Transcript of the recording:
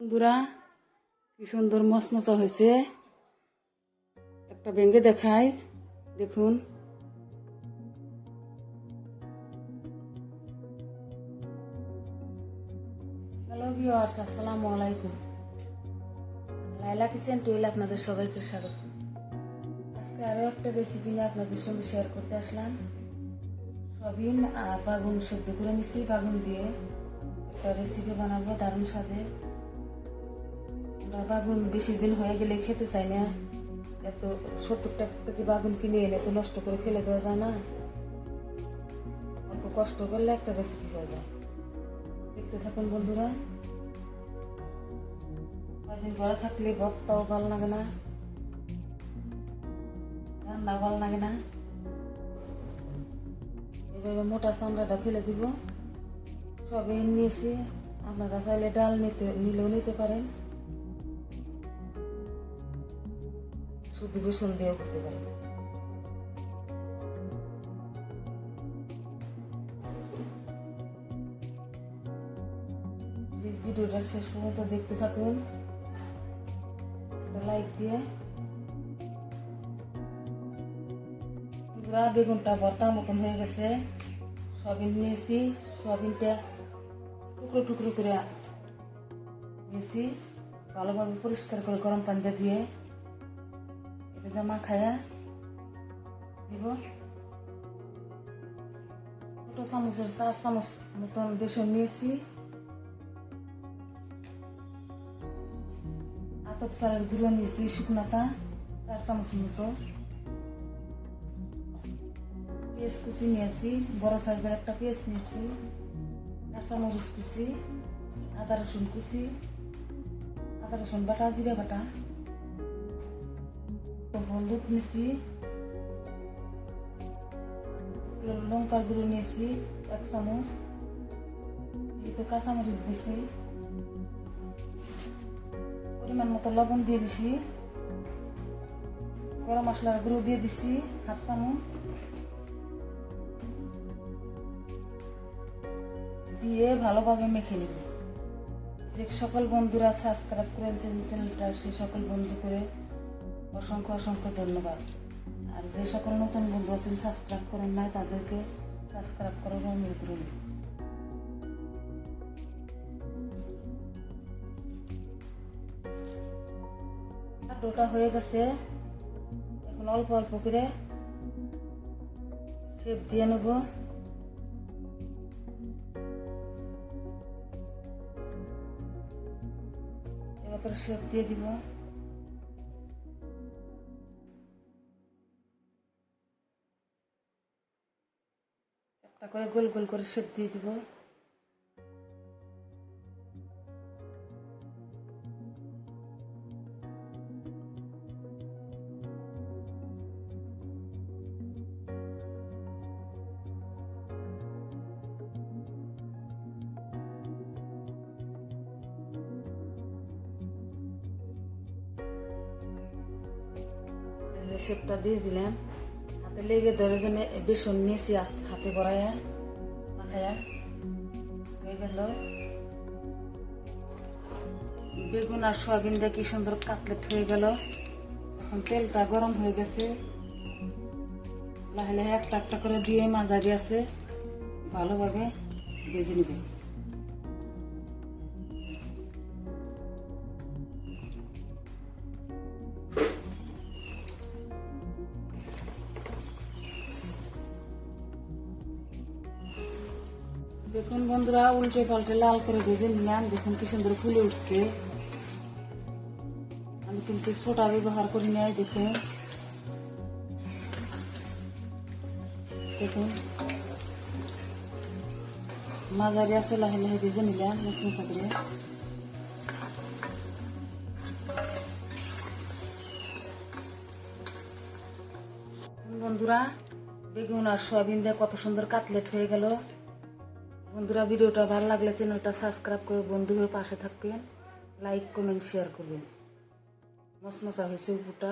বন্ধুরা, কি সুন্দর মচমচা হয়েছে। একটা ভেঙে দেখাই, দেখুন। হ্যালো ভিওয়ার্স আসসালামু আলাইকুম। লাইলা কিচেন টুইল আপনাদের সবাইকে স্বাগত। আজকে আরও একটা রেসিপি নিয়ে আপনাদের সঙ্গে শেয়ার করতে আসলাম। সবিন আর বাগুন সেদ্ধ করে নিছি। বাগুন দিয়ে একটা রেসিপি বানাবো দারুণ স্বাদে। আমরা বাগুন বেশি দিন হয়ে গেলে খেতে চাই না। এত সত্তর টাকা কেজি বাগুন কিনে এনে তো নষ্ট করে ফেলে দেওয়া যায় না। অল্প কষ্ট করলে একটা রেসিপি হয়ে যায়। দেখতে থাকুন বন্ধুরা। কদিন ঘরে থাকলে ভক্তও ভালো লাগে না। রান্না ভালো লাগে না। এভাবে মোটা চামড়াটা ফেলে দিব। সবই নিয়েছি। আপনারা চাইলে ডাল নিতে নিলেও নিতে পারেন। শুধু বেসন দিয়েও করতে প্লিজ ভিডিওটা শেষ পর্যন্ত দেখতে থাকুন। লাইক দিয়ে। পুরা বেগুনটা ভর্তার মতন হয়ে গেছে। সবিন নিয়েছি সবিনটা টুকরো টুকরো করে নিয়েছি। ভালোভাবে পরিষ্কার করে গরম পানিতে দিয়ে। এটা মাখায়া দিব ছোট চামচের চার চামচ মতন বেসন নিয়েছি আতপ চালের গুঁড়ো নিয়েছি শুকনাটা চার চামচ মতো পেঁয়াজ কুচি নিয়েছি বড় সাইজের একটা পেঁয়াজ নিয়েছি কাঁচামরিচ কুচি আদা রসুন কুচি আদা রসুন বাটা জিরা বাটা হলুদ নিয়েছি লঙ্কার গুঁড়ো নিয়েছি, এক চামচ। এতে কাঁচামরিচ দিয়েছি পরিমাণ মতো লবণ দিয়ে দিছি। গরম মশলার গুঁড়ো দিয়ে দিছি, হাফ চামচ। দিয়ে ভালোভাবে মেখে নিব। যে সকল বন্ধুরা সাবস্ক্রাইব করেছেন চ্যানেলটা সে সকল বন্ধু করে অসংখ্য অসংখ্য ধন্যবাদ। আর যে সকল নতুন বন্ধু আছেন সাবস্ক্রাইব করেন নাই, তাদেরকে সাবস্ক্রাইব করার অনুরোধ রইল। ডোটা হয়ে গেছে। এখন অল্প অল্প করে শেপ দিয়ে নেব। এবার শেপ দিয়ে দিব। করে গোল গোল করে শেপ দিয়ে দিব। শেপটা দিয়ে দিলাম। লেগে ধরে যেন বেসন নিয়েছি, হাত- বড়াইয়া মাখায়া হয়ে গেল। বেগুন আর সয়াবিন দিয়ে কি সুন্দর কাটলেট হয়ে গেল। এখন তেলটা গরম হয়ে গেছে। লাহে লাহে একটা একটা করে দিয়ে মাঝারি আছে। ভালোভাবে ভেজে নেব। দেখুন বন্ধুরা, উল্টে পাল্টে লাল করে ভেজে নিলাম। দেখুন কি সুন্দর ফুলে উঠছে। আমি কিন্তু সোটা ব্যবহার করি নাই, দেখুন। দেখুন। মাঝারি আছে, লাহে লাহে ভেজে নিলাম মশমশা করে বন্ধুরা, বেগুন আর সয়াবিন দিয়ে কত সুন্দর কাটলেট হয়ে গেল। বন্ধুরা, ভিডিওটা ভালো লাগলে চ্যানেলটা সাবস্ক্রাইব করে বন্ধু হয়ে পাশে থাকবেন। লাইক, কমেন্ট শেয়ার করবেন। মশমশা হয়েছে উপরটা।